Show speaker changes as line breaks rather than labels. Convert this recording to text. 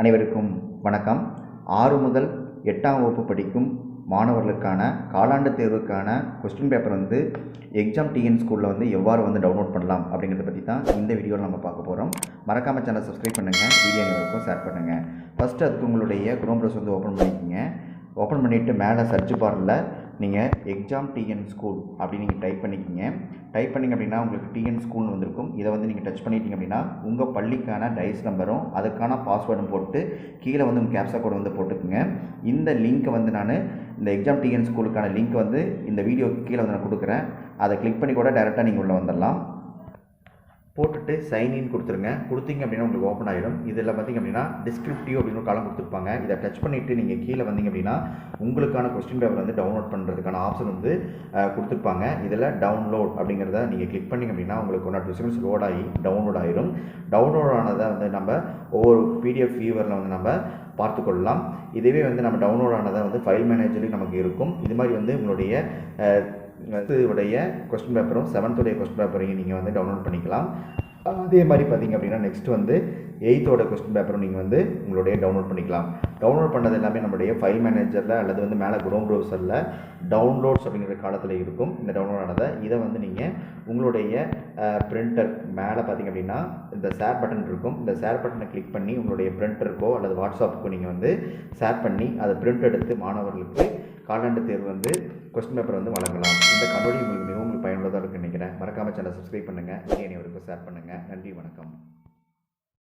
அனைவருக்கும் வணக்கம். ஆறு முதல் எட்டாம் வகுப்பு படிக்கும் மாணவர்களுக்கான காலாண்டு தேர்வுக்கான கொஸ்டின் பேப்பர் வந்து எக்ஸாம் டிஎன் ஸ்கூலில் வந்து எவ்வாறு வந்து டவுன்லோட் பண்ணலாம் அப்படிங்கிறத பற்றி தான் இந்த வீடியோவில் நம்ம பார்க்க போகிறோம் மறக்காம சேனல் சப்ஸ்கிரைப் பண்ணுங்கள் வீடியோ அனைவருக்கும் ஷேர் பண்ணுங்கள் ஃபஸ்ட்டு அதுக்கு உங்களுடைய குரோம் ப்ரௌஸ் வந்து ஓப்பன் பண்ணிக்கோங்க. ஓப்பன் பண்ணிவிட்டு மேலே சர்ச் பாரில் நீங்கள் எக்ஸாம் டிஎன் ஸ்கூல் அப்படின்னு நீங்கள் டைப் பண்ணிக்கிங்க. டைப் பண்ணிங்க அப்படின்னா உங்களுக்கு டிஎன் ஸ்கூல்னு வந்திருக்கும். இதை வந்து நீங்கள் டச் பண்ணிட்டீங்க அப்படின்னா உங்கள் பள்ளிக்கான டைஸ் நம்பரும் அதுக்கான பாஸ்வேர்டும் போட்டு கீழே வந்து உங்கள் கேப்சா கோடு வந்து போட்டுக்குங்க. இந்த லிங்க்கை வந்து நான் இந்த எக்ஸாம் டிஎன் ஸ்கூலுக்கான லிங்க் வந்து இந்த வீடியோக்கு கீழே வந்து நான் கொடுக்குறேன். அதை கிளிக் பண்ணி கூட டேரெக்டாக நீங்கள் உள்ளே வந்துடலாம். போட்டுட்டு சைன்இன் கொடுத்துருங்க. கொடுத்தீங்க அப்படின்னா உங்களுக்கு ஓப்பன் ஆகிடும் இதில் பார்த்திங்க அப்படின்னா டிஸ்கிரிப்டிவ் அப்படின்னு காலம் கொடுத்துருப்பாங்க. இதை டச் பண்ணிவிட்டு நீங்கள் கீழே வந்தீங்க அப்படின்னா உங்களுக்கான கொஸ்டின் பேப்பர் வந்து டவுன்லோட் பண்ணுறதுக்கான ஆப்ஷன் வந்து கொடுத்துருப்பாங்க. இதில் டவுன்லோட் அப்படிங்கிறத நீங்கள் கிளிக் பண்ணிங்க அப்படின்னா உங்களுக்கு one or two seconds load ஆகி டவுன்லோட் ஆகிடும் டவுன்லோட் ஆனதை வந்து நம்ம ஒவ்வொரு பிடிஎஃப் வியூவரில் வந்து நம்ம பார்த்துக்கொள்ளலாம். இதுவே வந்து நம்ம டவுன்லோட் ஆனதை வந்து ஃபைல் மேனேஜர்லையும் நமக்கு இருக்கும். இது மாதிரி வந்து உங்களுடைய உடைய கொஸ்டின் பேப்பரும் செவன்த்துடைய கொஸ்டின் பேப்பரையும் நீங்கள் வந்து டவுன்லோட் பண்ணிக்கலாம். அதே மாதிரி பார்த்தீங்க அப்படின்னா நெக்ஸ்ட் வந்து எயித்தோட கொஸ்டின் பேப்பரும் நீங்கள் வந்து உங்களுடைய டவுன்லோட் பண்ணிக்கலாம். டவுன்லோட் பண்ணது எல்லாமே நம்மளுடைய ஃபைல் மேனேஜரில் அல்லது வந்து மேலே குரோம் ப்ரௌசரில் டவுன்லோட்ஸ் அப்படிங்கிற காலத்தில் இருக்கும். இந்த டவுன்லோட் ஆனதை இதை வந்து நீங்கள் உங்களுடைய பிரிண்டர் மேலே பார்த்தீங்க அப்படின்னா இந்த ஷேர் பட்டன் இருக்கும். இந்த ஷேர் பட்டனை கிளிக் பண்ணி உங்களுடைய பிரிண்டருக்கோ அல்லது வாட்ஸ்அப்புக்கோ நீங்கள் வந்து ஷேர் பண்ணி அதை பிரிண்ட் எடுத்து மாணவர்களுக்கு காலாண்டு தேர்வு வந்து கொஸ்டின் பேப்பர் வந்து வழங்கலாம். இந்த கல்லூரி உங்களுக்கு மிகவும் பயனுள்ளதாக இருக்குன்னு நினைக்கிறேன். மறக்காமல் சேனல் சப்ஸ்கிரைப் பண்ணுங்கள் வீடியோ அனைவருக்கும் ஷேர் பண்ணுங்கள் நன்றி வணக்கம்.